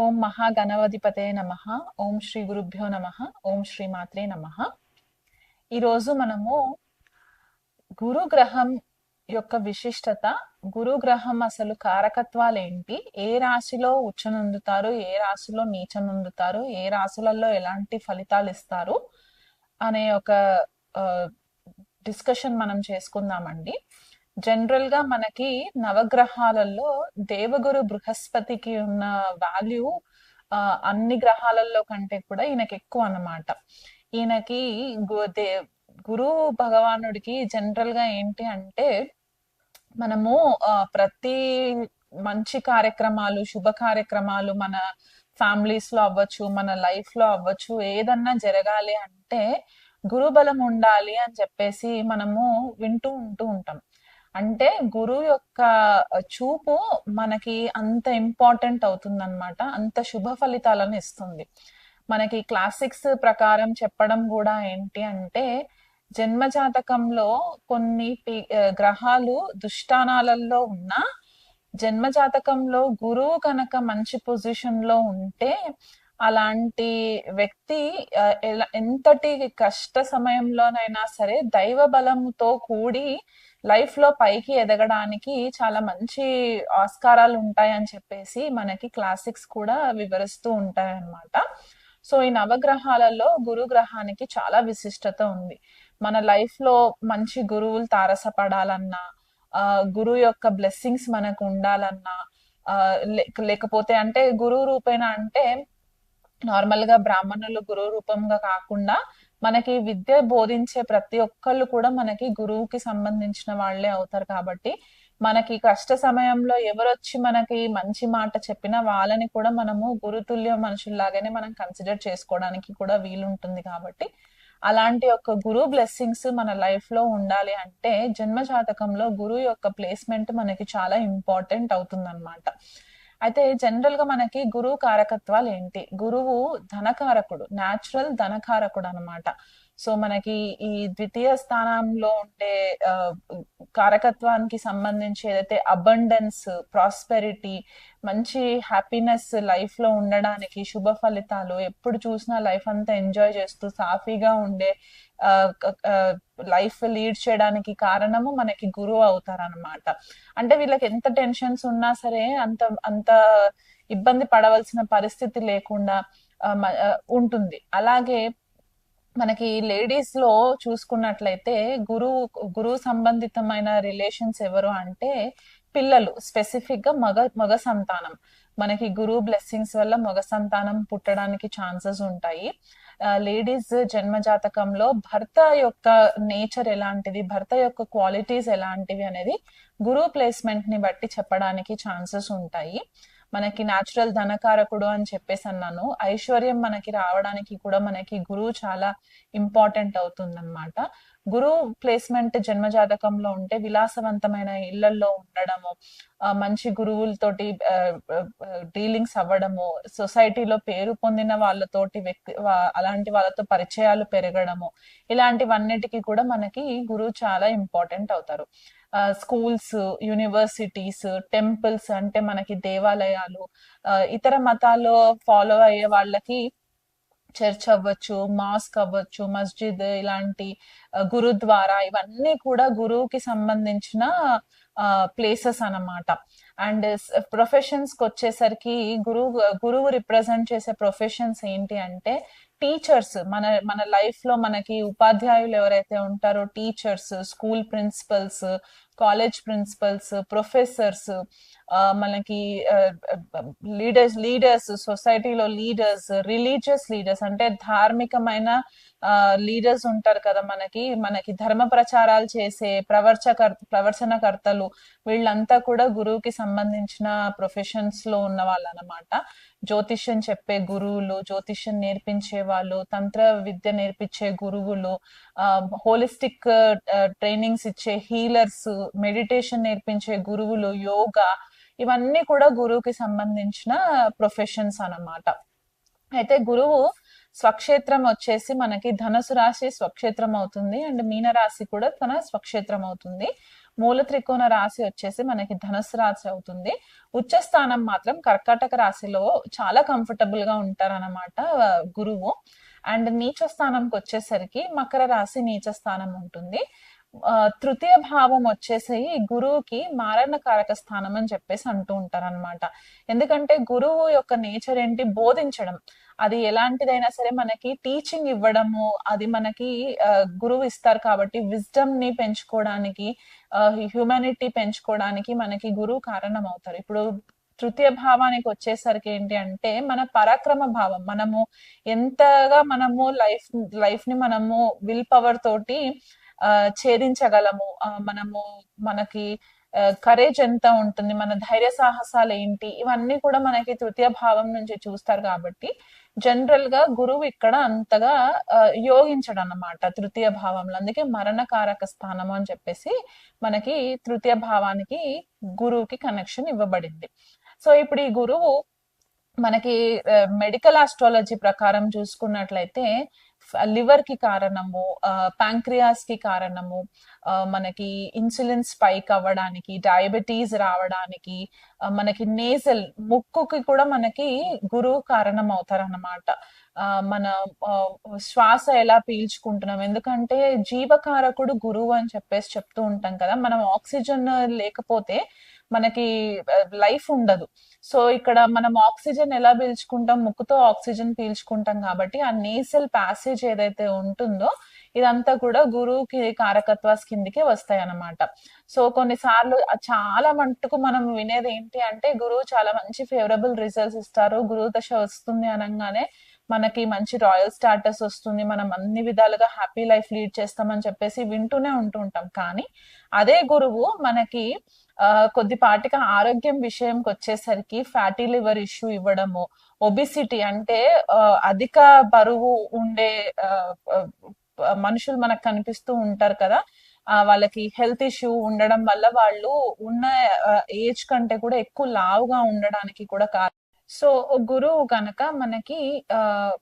ఓం మహాగణవధిపతే నమ. ఓం శ్రీ గురుభ్యో నమ. ఓం శ్రీ మాత్రే నమ. ఈరోజు మనము గురుగ్రహం యొక్క విశిష్టత గురుగ్రహం అసలు కారకత్వాలు ఏంటి? ఏ రాశిలో ఉచ్చనుందుతారు? ఏ రాశిలో నీచనుందుతారు? ఏ రాశులలో ఎలాంటి ఫలితాలు ఇస్తారు? అనే ఒక డిస్కషన్ మనం చేసుకుందామండి. జనరల్గా మనకి నవగ్రహాలలో దేవగురు బృహస్పతికి ఉన్న వాల్యూ అన్ని గ్రహాలలో కంటే కూడా ఈయనకి ఎక్కువ అన్నమాట. ఈయనకి గురు భగవానుడికి జనరల్గా ఏంటి అంటే మనము ప్రతి మంచి కార్యక్రమాలు శుభ కార్యక్రమాలు మన ఫ్యామిలీస్లో అవ్వచ్చు మన లైఫ్లో అవ్వచ్చు ఏదన్నా జరగాలి అంటే గురుబలం ఉండాలి అని చెప్పేసి మనము వింటూ ఉంటూ ఉంటాం. అంటే గురువు యొక్క చూపు మనకి అంత ఇంపార్టెంట్ అవుతుందన్నమాట. అంత శుభ ఫలితాలను ఇస్తుంది. మనకి క్లాసిక్స్ ప్రకారం చెప్పడం కూడా ఏంటి అంటే జన్మ జాతకంలో కొన్ని గ్రహాలు దుష్టానాలలో ఉన్నా జన్మ జాతకంలో గురువు కనుక మంచి పొజిషన్లో ఉంటే అలాంటి వ్యక్తి ఎలా- ఎంతటి కష్ట సమయంలోనైనా సరే దైవ బలంతో కూడి లైఫ్లో పైకి ఎదగడానికి చాలా మంచి ఆస్కారాలు ఉంటాయని చెప్పేసి మనకి క్లాసిక్స్ కూడా వివరిస్తూ ఉంటాయన్నమాట. సో ఈ నవగ్రహాలలో గురు గ్రహానికి చాలా విశిష్టత ఉంది. మన లైఫ్లో మంచి గురువులు తారసపడాలన్నా ఆ గురువు యొక్క బ్లెస్సింగ్స్ మనకు ఉండాలన్నా లేకపోతే అంటే గురువు రూపేణ అంటే నార్మల్గా బ్రాహ్మణులు గురువు రూపంగా కాకుండా మనకి విద్య బోధించే ప్రతి ఒక్కళ్ళు కూడా మనకి గురువుకి సంబంధించిన వాళ్ళే అవుతారు కాబట్టి మనకి కష్ట సమయంలో ఎవరొచ్చి మనకి మంచి మాట చెప్పినా వాళ్ళని కూడా మనము గురుతుల్య మనుషుల్లాగానే మనం కన్సిడర్ చేసుకోవడానికి కూడా వీలుంటుంది కాబట్టి అలాంటి ఒక గురువు బ్లెస్సింగ్స్ మన లైఫ్లో ఉండాలి అంటే జన్మ జాతకంలో గురువు యొక్క ప్లేస్మెంట్ మనకి చాలా ఇంపార్టెంట్ అవుతుంది అయితే జనరల్గా మనకి గురువు కారకత్వాలు ఏంటి? గురువు ధనకారకుడు న్యాచురల్ ధనకారకుడు అన్నమాట. సో మనకి ఈ ద్వితీయ స్థానంలో ఉండే కారకత్వానికి సంబంధించి ఏదైతే అబండెన్స్ ప్రాస్పెరిటీ మంచి హ్యాపీనెస్ లైఫ్లో ఉండడానికి శుభ ఫలితాలు ఎప్పుడు చూసినా లైఫ్ అంతా ఎంజాయ్ చేస్తూ సాఫీగా ఉండే లైఫ్ లీడ్ చేయడానికి కారణము మనకి గురువు అవుతారనమాట అంటే వీళ్ళకి ఎంత టెన్షన్స్ ఉన్నా సరే అంత అంత ఇబ్బంది పడవలసిన పరిస్థితి లేకుండా ఉంటుంది. అలాగే మనకి లేడీస్లో చూసుకున్నట్లయితే గురువు గురువు సంబంధితమైన రిలేషన్స్ ఎవరు అంటే పిల్లలు స్పెసిఫిక్గా మగ మగ సంతానం. మనకి గురువు బ్లెస్సింగ్స్ వల్ల మగ సంతానం పుట్టడానికి ఛాన్సెస్ ఉంటాయి. లేడీస్ జన్మ జాతకంలో భర్త యొక్క నేచర్ ఎలాంటిది భర్త యొక్క క్వాలిటీస్ ఎలాంటివి అనేది గురువు ప్లేస్మెంట్ని బట్టి చెప్పడానికి ఛాన్సెస్ ఉంటాయి. మనకి న్యాచురల్ ధనకారకుడు అని చెప్పేసి అన్నాను. ఐశ్వర్యం మనకి రావడానికి కూడా మనకి గురువు చాలా ఇంపార్టెంట్ అవుతుంది అనమాట గురువు ప్లేస్మెంట్ జన్మ జాతకంలో ఉంటే విలాసవంతమైన ఇళ్ళలో ఉండడము ఆ, మంచి గురువులతోటి డీలింగ్స్ అవ్వడము సొసైటీలో పేరు పొందిన వాళ్ళతోటి వ్యక్తి అలాంటి వాళ్ళతో పరిచయాలు పెరగడము ఇలాంటివన్నిటికీ కూడా మనకి గురువు చాలా ఇంపార్టెంట్ అవుతారు. స్కూల్స్ యూనివర్సిటీస్ టెంపుల్స్ అంటే మనకి దేవాలయాలు ఇతర మతాల్లో ఫాలో అయ్యే వాళ్ళకి చర్చ్ అవ్వచ్చు మాస్క్ అవ్వచ్చు మస్జిద్ ఇలాంటి గురుద్వారా ఇవన్నీ కూడా గురువుకి సంబంధించిన ప్లేసెస్ అన్నమాట. అండ్ ప్రొఫెషన్స్కి వచ్చేసరికి గురువు గురువు రిప్రజెంట్ చేసే ప్రొఫెషన్స్ ఏంటి అంటే టీచర్స్ మన మన లైఫ్లో మనకి ఉపాధ్యాయులు ఎవరైతే ఉంటారో teachers school principals college principals professors మనకి లీడర్స్ లీడర్స్ సొసైటీలో లీడర్స్ రిలీజియస్ లీడర్స్ అంటే ధార్మికమైన లీడర్స్ ఉంటారు కదా మనకి మనకి ధర్మ ప్రచారాలు చేసే ప్రవర్చకర్ ప్రవర్చనకర్తలు వీళ్ళంతా కూడా గురువుకి సంబంధించిన ప్రొఫెషన్స్లో ఉన్న వాళ్ళు అనమాట జ్యోతిష్యం చెప్పే గురువులు జ్యోతిష్యం నేర్పించే వాళ్ళు తంత్ర విద్య నేర్పించే గురువులు హోలిస్టిక్ ట్రైనింగ్స్ ఇచ్చే హీలర్స్ మెడిటేషన్ నేర్పించే గురువులు యోగా ఇవన్నీ కూడా గురువుకి సంబంధించిన ప్రొఫెషన్స్ అన్నమాట. అయితే గురువు స్వక్షేత్రం వచ్చేసి మనకి ధనుసు రాశి స్వక్షేత్రం అవుతుంది అండ్ మీన రాశి కూడా తన స్వక్షేత్రం అవుతుంది. మూల త్రికోణ రాశి వచ్చేసి మనకి ధనుసు రాశి అవుతుంది. ఉచ్చ స్థానం మాత్రం కర్కాటక రాశిలో చాలా కంఫర్టబుల్గా ఉంటారన్నమాట గురువు. అండ్ నీచ స్థానంకి వచ్చేసరికి మకర రాశి నీచ స్థానం ఉంటుంది. తృతీయ భావం వచ్చేసి గురువుకి మారణకారక స్థానం అని చెప్పేసి అంటూ ఉంటారు అనమాట ఎందుకంటే గురువు యొక్క నేచర్ ఏంటి? బోధించడం. అది ఎలాంటిదైనా సరే మనకి టీచింగ్ ఇవ్వడము అది మనకి గురువు ఇస్తారు కాబట్టి విజ్డమ్ని పెంచుకోవడానికి హ్యూమానిటీ పెంచుకోవడానికి మనకి గురువు కారణం అవుతారు ఇప్పుడు తృతీయ భావానికి వచ్చేసరికి ఏంటి అంటే మన పరాక్రమ భావం మనము ఎంతగా మనము లైఫ్ లైఫ్ని మనము విల్ పవర్ తోటి ఆ, ఛేదించగలము మనము మనకి కరేజ్ ఎంత ఉంటుంది మన ధైర్య సాహసాలు ఏంటి ఇవన్నీ కూడా మనకి తృతీయ భావం నుంచి చూస్తారు కాబట్టి జనరల్గా గురువు ఇక్కడ అంతగా ఆ, అన్నమాట తృతీయ భావంలో. అందుకే మరణకారక స్థానము అని చెప్పేసి మనకి తృతీయ భావానికి గురువుకి కనెక్షన్ ఇవ్వబడింది. సో ఇప్పుడు ఈ గురువు మనకి మెడికల్ ఆస్ట్రాలజీ ప్రకారం చూసుకున్నట్లయితే లివర్కి కారణము ప్యాంక్రియాస్కి కారణము మనకి ఇన్సులిన్ స్పైక్ అవ్వడానికి డయాబెటీస్ రావడానికి మనకి నేజల్ ముక్కుకి కూడా మనకి గురువు కారణం అవుతారన్నమాట మన శ్వాస ఎలా పీల్చుకుంటున్నాం. ఎందుకంటే జీవకారకుడు గురువు అని చెప్పేసి చెప్తూ ఉంటాం కదా. మనం ఆక్సిజన్ లేకపోతే మనకి లైఫ్ ఉండదు. సో ఇక్కడ మనం ఆక్సిజన్ ఎలా పీల్చుకుంటాం? ముక్కుతో ఆక్సిజన్ పీల్చుకుంటాం కాబట్టి ఆ నేసల్ ప్యాసేజ్ ఏదైతే ఉంటుందో ఇదంతా కూడా గురువుకి కారకత్వాస్ కిందికి వస్తాయి అన్నమాట సో కొన్నిసార్లు చాలా మట్టుకు మనం వినేది ఏంటి అంటే గురువు చాలా మంచి ఫేవరబుల్ రిజల్ట్స్ ఇస్తారు. గురువు దశ వస్తుంది అనగానే మనకి మంచి రాయల్ స్టాటస్ వస్తుంది మనం అన్ని విధాలుగా హ్యాపీ లైఫ్ లీడ్ చేస్తామని చెప్పేసి వింటూనే ఉంటూ ఉంటాం. కానీ అదే గురువు మనకి ఆ, కొద్దిపాటిగా ఆరోగ్యం విషయంకి వచ్చేసరికి ఫ్యాటీ లివర్ ఇష్యూ ఇవ్వడము ఒబిసిటీ అంటే అధిక బరువు ఉండే మనుషులు మనకు కనిపిస్తూ ఉంటారు కదా వాళ్ళకి హెల్త్ ఇష్యూ ఉండడం వల్ల వాళ్ళు ఉన్న ఏజ్ కంటే కూడా ఎక్కువ లావుగా ఉండడానికి కూడా కారణం. సో గురువు కనుక మనకి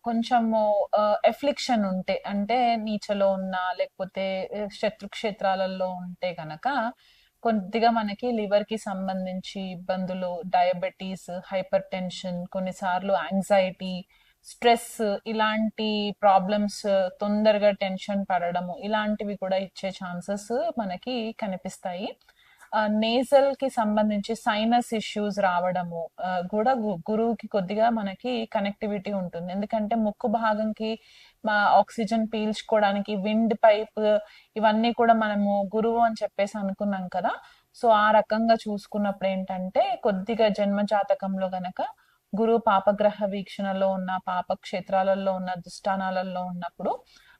కొంచెము ఎఫ్లిక్షన్ ఉంటే అంటే నీచలో ఉన్న లేకపోతే శత్రు క్షేత్రాలలో ఉంటే గనక కొద్దిగా మనకి లివర్కి సంబంధించి ఇబ్బందులు డయాబెటీస్ హైపర్ టెన్షన్ కొన్నిసార్లు యాంగ్జైటీ స్ట్రెస్ ఇలాంటి ప్రాబ్లమ్స్ తొందరగా టెన్షన్ పడడము ఇలాంటివి కూడా ఇచ్చే ఛాన్సెస్ మనకి కనిపిస్తాయి. నేజల్కి సంబంధించి సైనస్ ఇష్యూస్ రావడము కూడా గు- గురువుకి కొద్దిగా మనకి కనెక్టివిటీ ఉంటుంది. ఎందుకంటే ముక్కు భాగంకి మా ఆక్సిజన్ పీల్చుకోవడానికి విండ్ పైప్ ఇవన్నీ కూడా మనము గురువు అని చెప్పేసి అనుకున్నాం కదా. సో ఆ రకంగా చూసుకున్నప్పుడు ఏంటంటే కొద్దిగా జన్మ జాతకంలో గనక గురువు పాపగ్రహ వీక్షణలో ఉన్న పాప క్షేత్రాలలో ఉన్న దుష్టానాలలో ఉన్నప్పుడు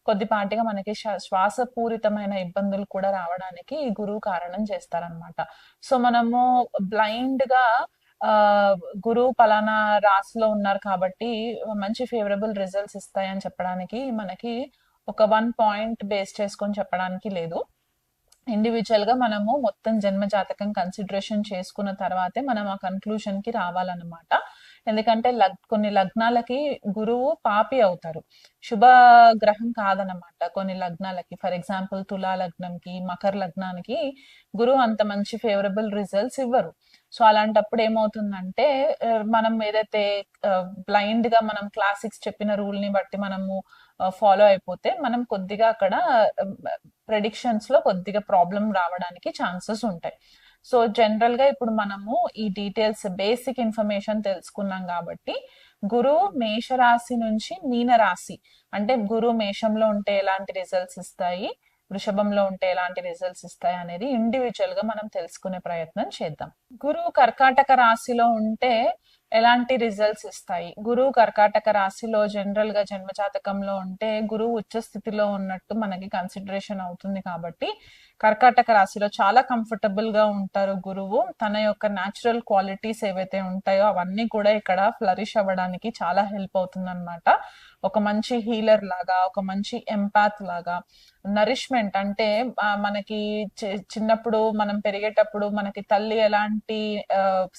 కొద్దిపాటిగా మనకి శ్వా- శ్వాసపూరితమైన ఇబ్బందులు కూడా రావడానికి ఈ గురువు కారణం చేస్తారనమాట సో మనము బ్లైండ్గా ఆ గురువు పలానా రాశిలో ఉన్నారు కాబట్టి మంచి ఫేవరబుల్ రిజల్ట్స్ ఇస్తాయని చెప్పడానికి మనకి ఒక వన్ పాయింట్ బేస్ చేసుకొని చెప్పడానికి లేదు. ఇండివిజువల్గా మనము మొత్తం జన్మ జాతకం కన్సిడరేషన్ చేసుకున్న తర్వాతే మనం ఆ కన్క్లూషన్కి రావాలన్నమాట. ఎందుకంటే లగ్ కొన్ని లగ్నాలకి గురువు పాపి అవుతారు. శుభ గ్రహం కాదనమాట కొన్ని లగ్నాలకి. ఫర్ ఎగ్జాంపుల్ తులా లగ్నంకి మకర లగ్నానికి గురువు అంత మంచి ఫేవరబుల్ రిజల్ట్స్ ఇవ్వరు. సో అలాంటప్పుడు ఏమవుతుందంటే మనం ఏదైతే బ్లైండ్గా మనం క్లాసిక్స్ చెప్పిన రూల్ని బట్టి మనము ఫాలో అయిపోతే మనం కొద్దిగా అక్కడ ప్రెడిక్షన్స్లో కొద్దిగా ప్రాబ్లం రావడానికి ఛాన్సెస్ ఉంటాయి. సో జనరల్గా ఇప్పుడు మనము ఈ డీటెయిల్స్ బేసిక్ ఇన్ఫర్మేషన్ తెలుసుకున్నాం కాబట్టి గురువు మేషరాశి నుంచి మీన రాశి అంటే గురువు మేషంలో ఉంటే ఎలాంటి రిజల్ట్స్ ఇస్తాయి వృషభంలో ఉంటే ఎలాంటి రిజల్ట్స్ ఇస్తాయి అనేది ఇండివిజువల్గా మనం తెలుసుకునే ప్రయత్నం చేద్దాం. గురువు కర్కాటక రాశిలో ఉంటే ఎలాంటి రిజల్ట్స్ ఇస్తాయి? గురువు కర్కాటక రాశిలో జనరల్గా జన్మజాతకంలో ఉంటే గురువు ఉచ్చ స్థితిలో ఉన్నట్టు మనకి కన్సిడరేషన్ అవుతుంది కాబట్టి కర్కాటక రాశిలో చాలా కంఫర్టబుల్గా ఉంటారు గురువు. తన యొక్క న్యాచురల్ క్వాలిటీస్ ఏవైతే ఉంటాయో అవన్నీ కూడా ఇక్కడ ఫ్లరిష్ అవ్వడానికి చాలా హెల్ప్ అవుతుంది ఒక మంచి హీలర్ లాగా ఒక మంచి ఎంపాత్ లాగా. నరిష్మెంట్ అంటే మనకి చిన్నప్పుడు మనం పెరిగేటప్పుడు మనకి తల్లి ఎలాంటి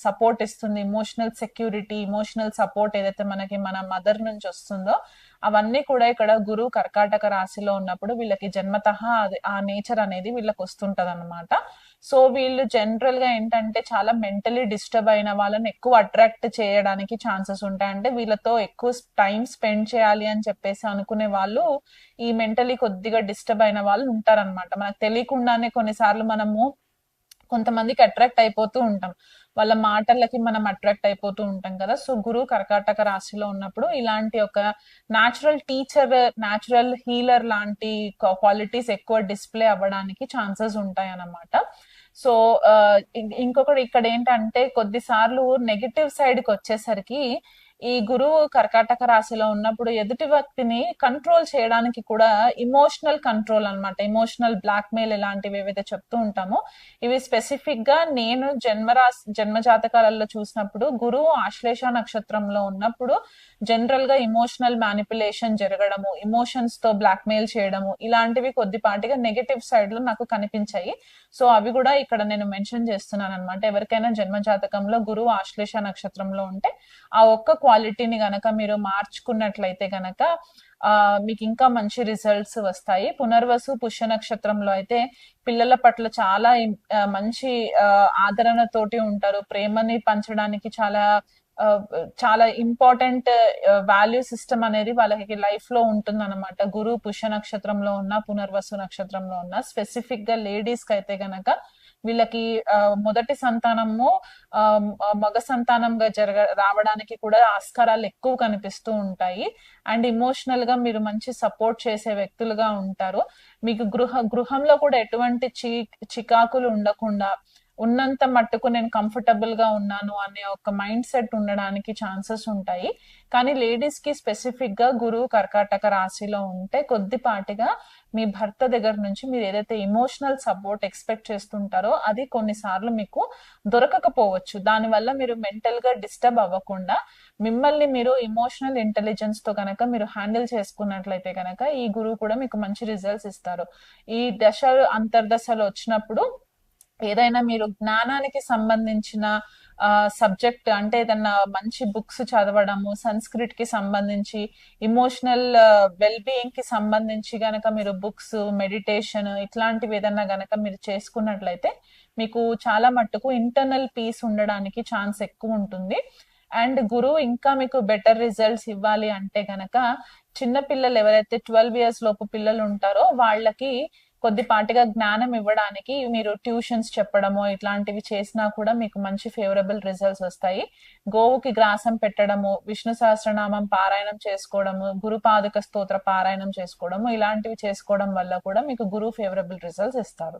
సపోర్ట్ ఇస్తుంది? ఇమోషనల్ సెక్యూరిటీ ఇమోషనల్ సపోర్ట్ ఏదైతే మనకి మన మదర్ నుంచి వస్తుందో అవన్నీ కూడా ఇక్కడ గురువు కర్కాటక రాశిలో ఉన్నప్పుడు వీళ్ళకి జన్మతః అది ఆ నేచర్ అనేది వీళ్ళకి వస్తుంటది అనమాట సో వీళ్ళు జనరల్గా ఏంటంటే చాలా మెంటలీ డిస్టర్బ్ అయిన వాళ్ళని ఎక్కువ అట్రాక్ట్ చేయడానికి ఛాన్సెస్ ఉంటాయి. అంటే వీళ్ళతో ఎక్కువ టైం స్పెండ్ చేయాలి అని చెప్పేసి అనుకునే వాళ్ళు ఈ మెంటలీ కొద్దిగా డిస్టర్బ్ అయిన వాళ్ళు ఉంటారనమాట మనకు తెలియకుండానే కొన్నిసార్లు మనము కొంతమందికి అట్రాక్ట్ అయిపోతూ ఉంటాం. వాళ్ళ మాటలకి మనం అట్రాక్ట్ అయిపోతూ ఉంటాం కదా. సో గురువు కర్కాటక రాశిలో ఉన్నప్పుడు ఇలాంటి ఒక న్యాచురల్ టీచర్ న్యాచురల్ హీలర్ లాంటి క్వాలిటీస్ ఎక్కువ డిస్ప్లే అవ్వడానికి ఛాన్సెస్ ఉంటాయి అన్నమాట సో ఇంకొకటి ఇక్కడ ఏంటంటే కొద్దిసార్లు నెగిటివ్ సైడ్కి వచ్చేసరికి ఈ గురువు కర్కాటక రాశిలో ఉన్నప్పుడు ఎదుటి వ్యక్తిని కంట్రోల్ చేయడానికి కూడా ఇమోషనల్ కంట్రోల్ అన్నమాట. ఇమోషనల్ బ్లాక్ మెయిల్ ఇలాంటివి ఏవైతే చెప్తూ ఉంటామో ఇవి స్పెసిఫిక్గా నేను జన్మరాశి జన్మ జాతకాలలో చూసినప్పుడు గురువు ఆశ్లేష నక్షత్రంలో ఉన్నప్పుడు జనరల్గా ఇమోషనల్ మ్యానిపులేషన్ జరగడము ఇమోషన్స్తో బ్లాక్ మెయిల్ చేయడము ఇలాంటివి కొద్దిపాటిగా నెగటివ్ సైడ్లో నాకు కనిపించాయి. సో అవి కూడా ఇక్కడ నేను మెన్షన్ చేస్తున్నాను అనమాట ఎవరికైనా జన్మ జాతకంలో గురువు ఆశ్లేష నక్షత్రంలో ఉంటే ఆ ఒక్క క్వాలిటీని గనక మీరు మార్చుకున్నట్లయితే గనక మీకు ఇంకా మంచి రిజల్ట్స్ వస్తాయి. పునర్వసు పుష్య నక్షత్రంలో అయితే పిల్లల పట్ల చాలా మంచి ఆదరణతోటి ఉంటారు. ప్రేమని పంచడానికి చాలా చాలా ఇంపార్టెంట్ వాల్యూ సిస్టమ్ అనేది వాళ్ళకి లైఫ్లో ఉంటుంది అనమాట గురు పుష్య నక్షత్రంలో ఉన్న పునర్వసు నక్షత్రంలో ఉన్న స్పెసిఫిక్గా లేడీస్కి అయితే గనక వీళ్ళకి మొదటి సంతానము మగ సంతానంగా జరగ రావడానికి కూడా ఆస్కారాలు ఎక్కువ కనిపిస్తూ ఉంటాయి. అండ్ ఇమోషనల్గా మీరు మంచి సపోర్ట్ చేసే వ్యక్తులుగా ఉంటారు. మీకు గృహ గృహంలో కూడా ఎటువంటి చి చికాకులు ఉండకుండా ఉన్నంత మట్టుకు నేను కంఫర్టబుల్గా ఉన్నాను అనే ఒక మైండ్ సెట్ ఉండడానికి ఛాన్సెస్ ఉంటాయి. కానీ లేడీస్కి స్పెసిఫిక్గా గురువు కర్కాటక రాశిలో ఉంటే కొద్దిపాటిగా మీ భర్త దగ్గర నుంచి మీరు ఏదైతే ఇమోషనల్ సపోర్ట్ ఎక్స్పెక్ట్ చేస్తుంటారో అది కొన్నిసార్లు మీకు దొరకకపోవచ్చు. దానివల్ల మీరు మెంటల్గా డిస్టర్బ్ అవ్వకుండా మిమ్మల్ని మీరు ఇమోషనల్ ఇంటెలిజెన్స్తో కనుక మీరు హ్యాండిల్ చేసుకున్నట్లయితే కనుక ఈ గురువు కూడా మీకు మంచి రిజల్ట్స్ ఇస్తారు. ఈ దశ అంతర్దశలు వచ్చినప్పుడు ఏదైనా మీరు జ్ఞానానికి సంబంధించిన సబ్జెక్ట్ అంటే ఏదన్నా మంచి బుక్స్ చదవడము సంస్క్రిట్కి సంబంధించి ఇమోషనల్ వెల్ బీయింగ్కి సంబంధించి గనక మీరు బుక్స్ మెడిటేషన్ ఇట్లాంటివి ఏదన్నా గనక మీరు చేసుకున్నట్లయితే మీకు చాలా మట్టుకు ఇంటర్నల్ పీస్ ఉండడానికి ఛాన్స్ ఎక్కువ ఉంటుంది. అండ్ గురువు ఇంకా మీకు బెటర్ రిజల్ట్స్ ఇవ్వాలి అంటే గనక చిన్న పిల్లలు ఎవరైతే ట్వెల్వ్ ఇయర్స్ లోపు పిల్లలు ఉంటారో వాళ్ళకి కొద్దిపాటిగా జ్ఞానం ఇవ్వడానికి మీరు ట్యూషన్స్ చెప్పడము ఇట్లాంటివి చేసినా కూడా మీకు మంచి ఫేవరబుల్ రిజల్ట్స్ వస్తాయి. గోవుకి గ్రాసం పెట్టడము విష్ణు సహస్రనామం పారాయణం చేసుకోవడము గురుపాదక స్తోత్ర పారాయణం చేసుకోవడము ఇలాంటివి చేసుకోవడం వల్ల కూడా మీకు గురువు ఫేవరబుల్ రిజల్ట్స్ ఇస్తారు.